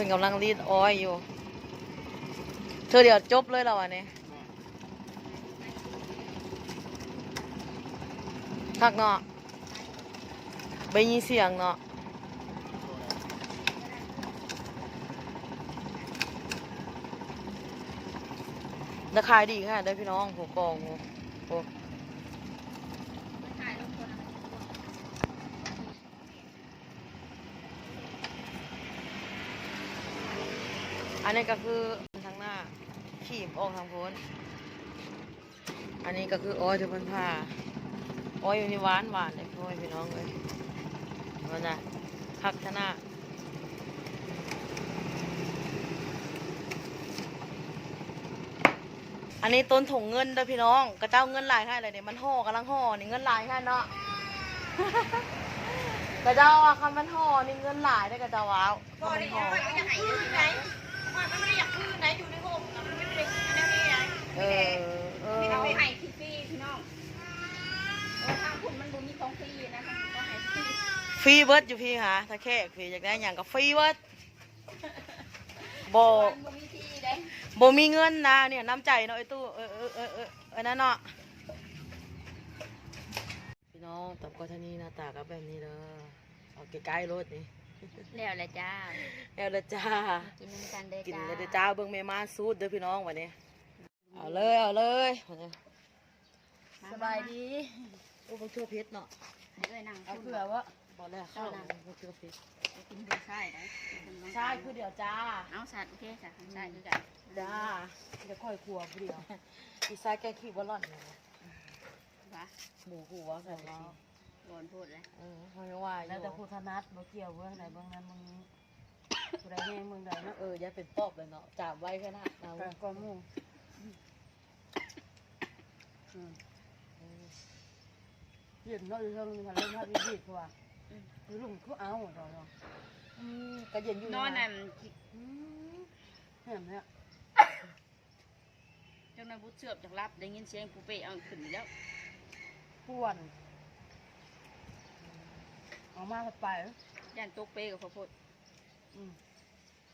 นะเป็นกำลังรีดอ้อยอยู่ เธอเดี๋ยวจบเลยแล้ววันนี้ทักเนาะไปยินเสียงเนาะราคายดีค่ะได้พี่น้องหัวกองหัวหัวอั นนี้ก็คือทางหน้าขีมออกทางโพ้นอันนี้ก็คืออ้อยที่เพิ่นผ่าอ้อยอยู่นี่หวานหวานเลยพ่อพี่น้องเลยมันนะพักชนะอันนี้ต้นถงเงินเด้อพี่น้อง กระเจ้าเงินหลายให้เลยเนี่ยมันห่อกำลังห่อนี่เงินหลายให้เนาะกระเจ้าอะคำมันห่อนี่เงินหลายได้กระเจ้าว้าวบ่คำมัได้นยัห่งอ ไงก็ยังหายอยู่ที่ไหนว่ามันไม่ได้อยากคืนไหนอยู่ในห้องนะมันไม่ได้อันนี้นี่นะเออเออไม่เอาไปให้ฟรีๆพี่น้องเออทางคุณมันบ่มีของฟรีนะทางก็ให้ฟรีฟรีเบิร์ดอยู่พี่ค่ะถ้าแค่ฟรีอยากได้อย่างก็ฟรีเบิร์ดโบมันบ่มีที่ได้โบมีเงินนะเนี่ยน้ำใจเนาะไอ้ตู้เออเออเออเออเออนั่นเนาะพี่น้องตับกอทานีหน้าตาก็แบบนี้เด้อเอาใกล้ๆรถนี่ แล้วแหละจ้าแล้วเด้อจ้า กินน้ำกันเด้อกินจ้าเลยเด้อจ้าเบิ่งแม่มาสูดเด้อพี่น้องวันนี้ เอาเลยเอาเลยวันนี้สบายดีโอ้บังเชื่อเพชรเนาะให้เอ้ยนั่งเอาเอาเผื่เผื่ออว่าบอกแล้วเข้าบังเชื่อเพชรกินเผื่อใช่ได้ใช่คือเดี๋ยวจ้า เอาสัตว์โอเคสัตว์ใช่คือกันจ้าเดี๋ยวค่อยครัวผู้เดียวอีซ้ายแกขี้บ่ร่อนเลยวะหมูหัวใส่ล้อ ร้อนพูดเลยเออเขาไม่ว่าอแล้วยู่แต่ผู้ถนัดบ่เกี่ยวเบื้องใดเบื้องนั้นมึงผู้ใดแห้งเมืองใดเนาะเอออย่าเป็นปอบเลยเนาะจามไว้แค่นั้นเอาแต่ก็หมู่อืมเย็นเนาะอยู่เทิงนี่ค่ะเล่นฮอดอีดีกว่าอยู่ลุงคือเอาดอกเนาะอืมก็เย็นอยู่นอนนั่นอืมแหมเนี่ยเจ้าหน้าบุญเสือบจากรับได้ยินเสียงปูเป้เอาขึ้นแล้วป่วน เอามาไปย่านตกเป้กับพระพุทธอืม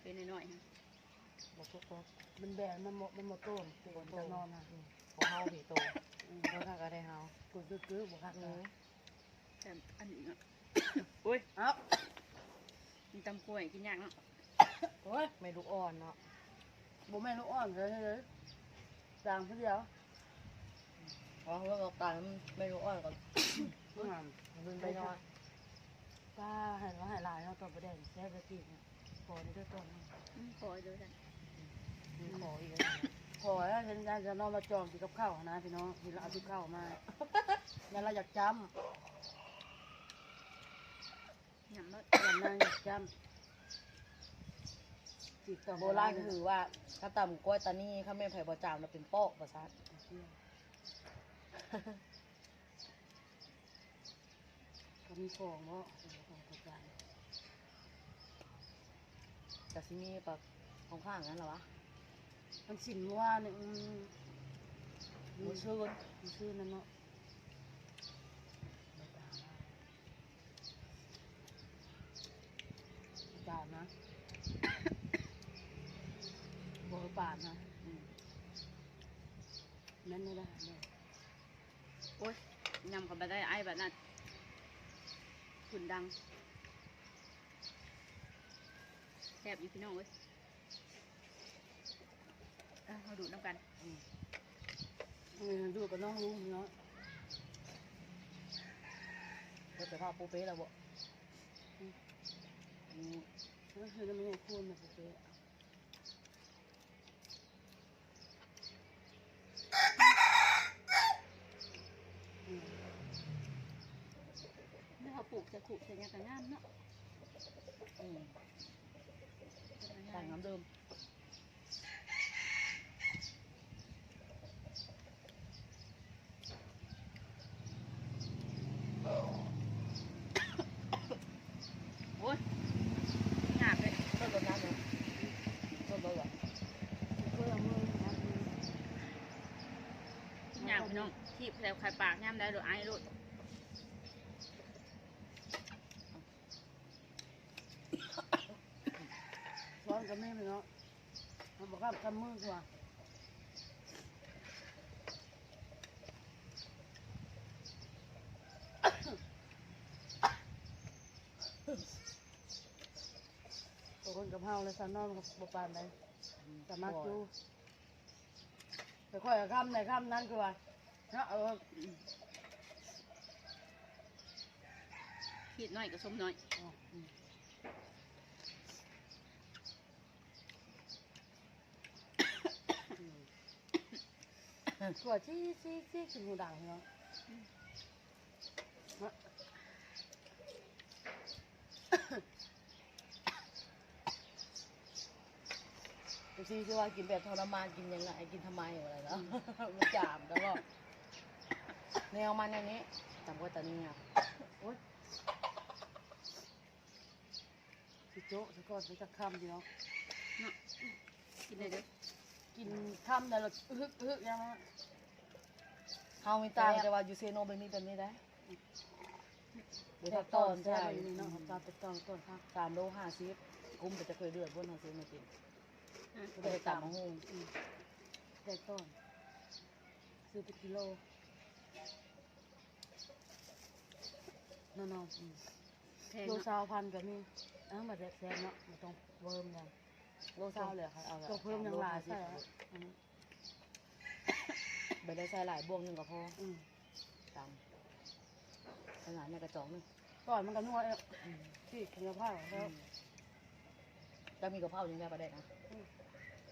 เป็นน้อยๆฮะบอกทุกคนมันแบนมันหมดมันหมดต้นปวดจะนอนอะของเฮาผีโตอืมเท่านั้นก็ได้เฮาปวดตื้อๆบ่คักเอเลอยแต่อันนี้เนาะโอ้ยเอ้ากินตำกล้วยกินยากเนาะโอ้ยไม่ลูกอ่อนเนาะบ่แม่นลูกอ่อนเลยเลยจางผู้เดียวเพราะว่าเราตายมันไม่ลูกอ่อนก่อนงามมันไปนอน ป้าเห็นว่าหายหลายเนาะตัวประเด็นแซ่บจีเนี่ยพอนี่ด้วยต้นอืมขอดูกันมีขออีกแล้วพอแล้วฉันอยากจะนอนมาจองกินกับข้าวนะพี่น้องพี่เราเอาที่ข้าวมาแล้วเราอยากจยำเนาะำอย่างนั้นอยากจำจิตต่อโบราณคือว่าถ้าตำกล้วยตานี่ข้าแม่ไผ่บ่จามเราเป็นปอกประสาทก็มีฟองเนาะของกระจาย กะซิมีแบบของข้างนั้นเหรอวะมันสินว่าเนี่ยอืมมือชื่นมันชื่อนั่นเนาะจานนะบัวปาดนะนั่นไม่ได้เนี่ยโอ้ยยำกับบัได้ไอ้แบบนั้นขุนดังแซ่บอยู่พี่น้องเว้ยเอ้ามาดูดน้ำกันเออดูกับน้องลุงเนาะเราจะพาปูเป้แล้วบ่อืมก็คือมันยังคูนมาเป๊ะเมื่อเขาปลูกจะขุจะยังกระงามเนาะอืม ต่างน้ำเดิมโอ้ยหนักเลยต้นรดน้ำเลยต้นรดอะหนักพี่น้องขีบแถวไข่ปากย่ำได้หรือไอ้รด ก็ไม่เนาะเขาบอกว่าทำมือ กว่าตัวคนกับเฮาเลยซะนอนกับบปานใดแต่มากอยู่แต่ค่อยกับคำในคำนั้นคือว่าเนาะเออขีดน้อยกับส้มน้อย อ๋ออืม ตัวชี้ชี้ชี้กินหูดังเนาะเนาะบางทีคือว่ากินแบบทรมานกินยังไงกินทำไมอะไรแล้วมันจามตลอดแนวมันอย่างนี้จำไว้ตอนนี้อะโอ๊ยสิโจ๊ะสะก่อนไปจะคำดีเนาะเนาะกินได้เด้อกินคำแต่ละฮึกฮึกยังไง เฮามีตางแต่ว่าอยู่เซโนแบบนี้แบบนี้ได้เดี๋ยวถ้าตอนใช่ใช่นี่เนาะตอนเป็นตอนต้นค่ะสามโลห้าสิบกุ้มแต่จะเคยเดือดพวกเราซื้อมากินอะก็ได้ตามมาหุ้งอืมได้ต้นซื้อเป็นกิโลนอนๆอืมแพงโลเนาะซาวพันก็มีอ้าวมาแซ่บๆเนาะมาต้องเวิร์มยังโลเศร้าเลยค่ะเอาก็เพิ่มยังหลายใช่ใช่ไหม อืมไปได้ใส่หลายบวงหนึ่งก็พออืมตามขนาดในกระจอกนี่ก่อนมันก็นวดเองที่คุณภาพของเขาจะมีกระเพราอย่างไรก็ได้นะอืม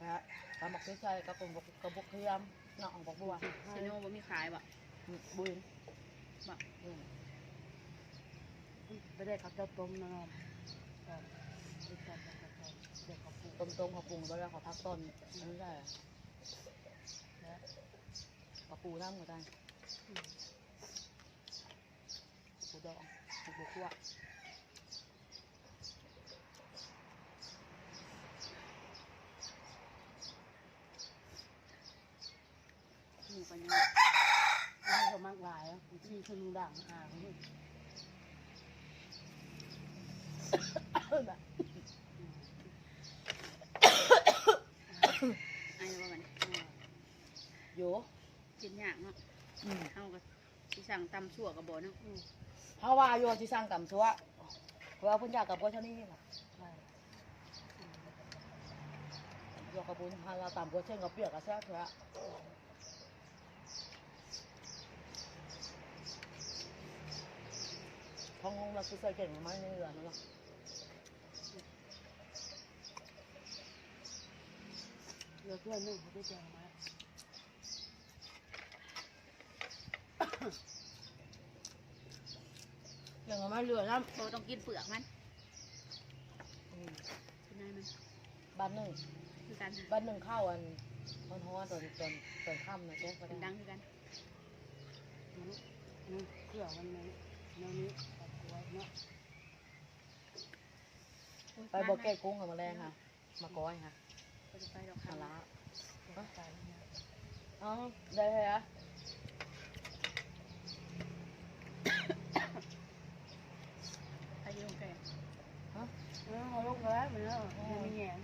นะฮะตามบอกใช่กับผมกระบอกเทียมเนาะของบอกบัวเซโนบ่มีขายบ่บุญบ่อืมไปได้ข้าวเจ้าต้มนะน้องก่อนไปก่อนไปก่อนไปก่อนเด็กเขาปลูกต้มต้มๆเขาปรุงแล้วแล้วเขาพักต้นนั่นใช่นะ กระปูน้ำหัวใจอืมปูดองปูบัวคั่วหมูกันยังให้เขามากหลายอะที่คือลุงด่างอ่าอืม ไอ้ว่ามัน โย กินยากเนาะ อืม เฮาก็ สิสั่งตำชั่วกับบ่เนาะอืมเฮาว่าโยที่สร้างกำชัวเพราะว่าเพิ่นอยากกับบัวเท่านี้นี่ล่ะใช่อืมโยกับบุญพาเราตามบัวเช่นกับเปียกกับแซ่บเถอะท้องงเราคือใส่เก่งมาไม่ในเรือนั่นหรอกเหลือเพื่อนหนึงเขาไปแจงมา อย่างเอามาเรือน้โตต้องกินเปลือกมันำอืมกินได้มันบ้านหนึ่งคือกันบ้านหนึ่งข้าวอันมันฮ้อนตอนตอนตอนค่ำนะแจ๊กก็กินได้ดังคือกันนี่นี่เครื่องมันนี้แนวนี้ตัดไว้เนาะไปบอกแก้กุ้งกับแมลงค่ะ มาก้อยค่ะไปไปดอกมาคำล้าก็ตายแล้วเนี่ยอ๋อได้เลยอะ ไปอยืนแก่ ฮะ เออเอาลงแล้วมันเนาะมันมีแหง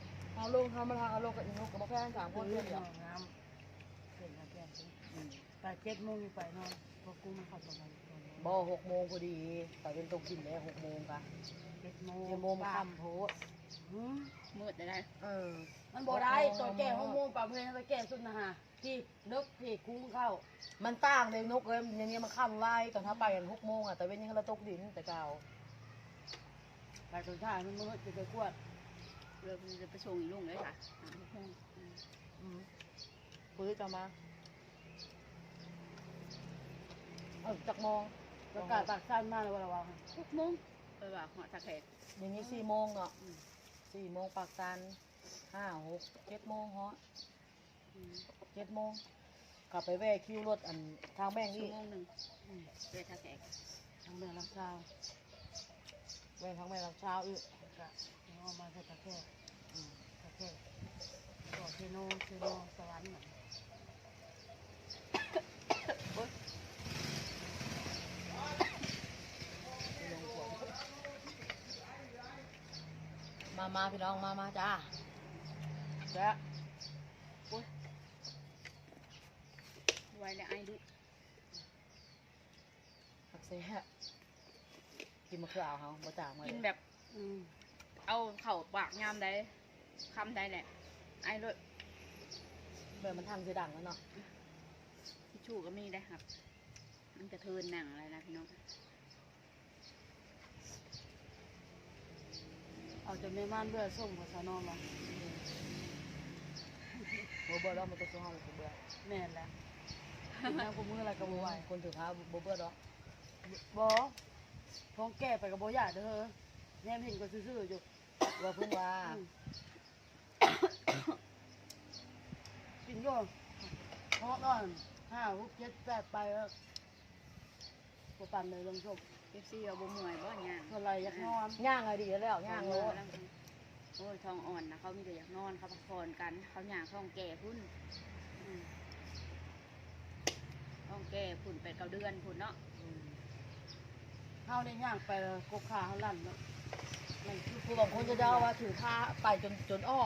เอาลงทำมาทางเอาลงกับอีกนกกับบอกแค่สามคนเรื่เพื่อองนเดียวน้ำเห็นแล้วแกอืมไปเจ็ดโมงไปนอนพอกูมาขับประมาณตอนนั้นบ่หกโมงพอดีแต่เป็นตกกินแล้วหกโมงค่ะเจ็ดโมงเจ็ดโมงมาค่ำโพดหืมมืดได้ได้เออ มันบ่ได้ตอนแก่หกโมงป่าเพลงตอนแก่สุดนะฮะที่นึกที่คุ้งเข้า มันต่างเลยนกเลยอย่างเงี้ยมันค่ำไว้ตอนถ้าไปกันหกโมงอะแต่เว้นยังเราตกดินแต่เก่าไปตอนท้ายมันมืดจะไปกวด เรือมันจะไปส่งอีลุงเลยค่ะอ่าทุกคนอืมปื้อจะมาเออจักโมงประกาศปากสั้นมากเลยว่าระวังทุกโมงไปว่าหัวตะแคกอย่างนี้สี่โมงเนาะอืมสี่โมงปากซันห้าหกเจ็ดโมงฮะอืมเจ็ดโมงกลับไปแวะคิวรถอันทางแบงค์ชั่นี่วโมงหนึ่งอืมเรือตะแคกทางเดินลำเช้าแวะทางแบงค์ลำเช้าอีกก็ เอามาใส่ตะแคร่อืมตะแคร่ต่อเทโนเทโนสวรรค์น่ะมามาพี่น้องมามาจ้าแล้วไว้แล้วไอ้ดุผักเสียกินมะเขือเอาเฮาบ่จางเลยกินแบบ อืม เอาเข่าปากยามใดคำใดแหละไอ้รถแบบมันทำเสียดังแล้วเนาะทิชชู่ก็มีได้ครับ มันกระเทินหนังอะไรนะพี่น้องเอาจนแม่ม่านเบื่อส่งภาษานอมมาบ่เบื่อดอกมันก็สู้เฮาบ่เบื่อแม่นแหละกินน้ำกูมืออะไรก็บ่ไหวคนถือพาบ่เบื่อดอกบ่ท้องแก่ไปก็บ่อยากเด้อแนมเห็นก็ซื่อๆอยู่ ว่าเพิ่นว่าอืมกินอยู่เพราะก่อนห้าหกเจ็ดแปดไปแล้วบ่ปั่นเลยลงศพเอฟซีเอาบ่มวยบ่ย่างเท่าไรอยากนอนย่างอะไรดีแล้วย่างโลดโอ้ยทองอ่อนนะเขามีแต่อยากนอนเขาพักผ่อนกัน เขาหย่างท้องแก่พุ่นอืมท้องแก่พุ่นแปดเก้าเดือนพุ่นเนาะเฮาได้ย่างไปแล้วกกขาเฮาลั่นเนาะนั่น คือคือบางคนจะเดาว่าถือผ้าไปจนจนอ้อ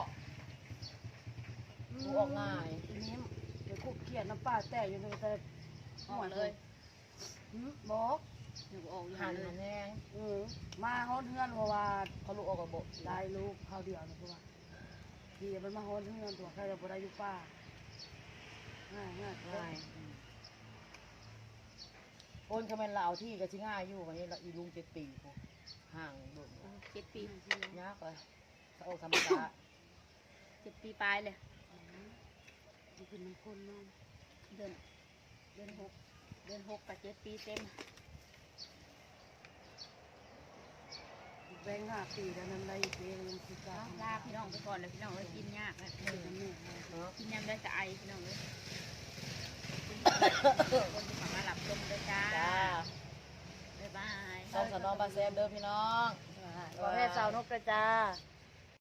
ดูออกง่ายทีนี้เดี๋ยวคุกเขียนน้ำปลาแต่อยู่ในแต่ออกเลยหืมบอกหนูออกอหัย่างนเลหัยนแห้งเออมาฮอดเฮือนเพราะว่าเขาลูกออกกับโบได้ลูกเขาวเดียวนะเพราะว่าที่มันมาฮอดเฮือนตัวใครจะบ่ได้อยู่ป่าง่ายง่ายง่ายคนคอมเมนต์เราเอาที่ก็ชิง่ายอยู่วันนี้เราอีลุงเจ็ดปีพวกห่างโดด เจ็ดปียากเลยถ้าออกธรรมดาเจ็ดปีปลายเลยมันเป็นน้ำข้นเนาะเดือนเดือนหกเดือนหกกับเจ็ดปีเต็มแบงค์ห้าปีแล้วนั้นได้อีกเองยังสิกาลาพี่น้องไปก่อนเลยพี่น้องเลยกินยากเลยเออนั่นแม่เนาะกินยำได้แต่ไอพี่น้องเลยคนที่มาหลับชมด้วยจ้าจ้าบ๊ายบายซองสนองบาแซมเด้อพี่น้อง ประเภทสาวนกกระจา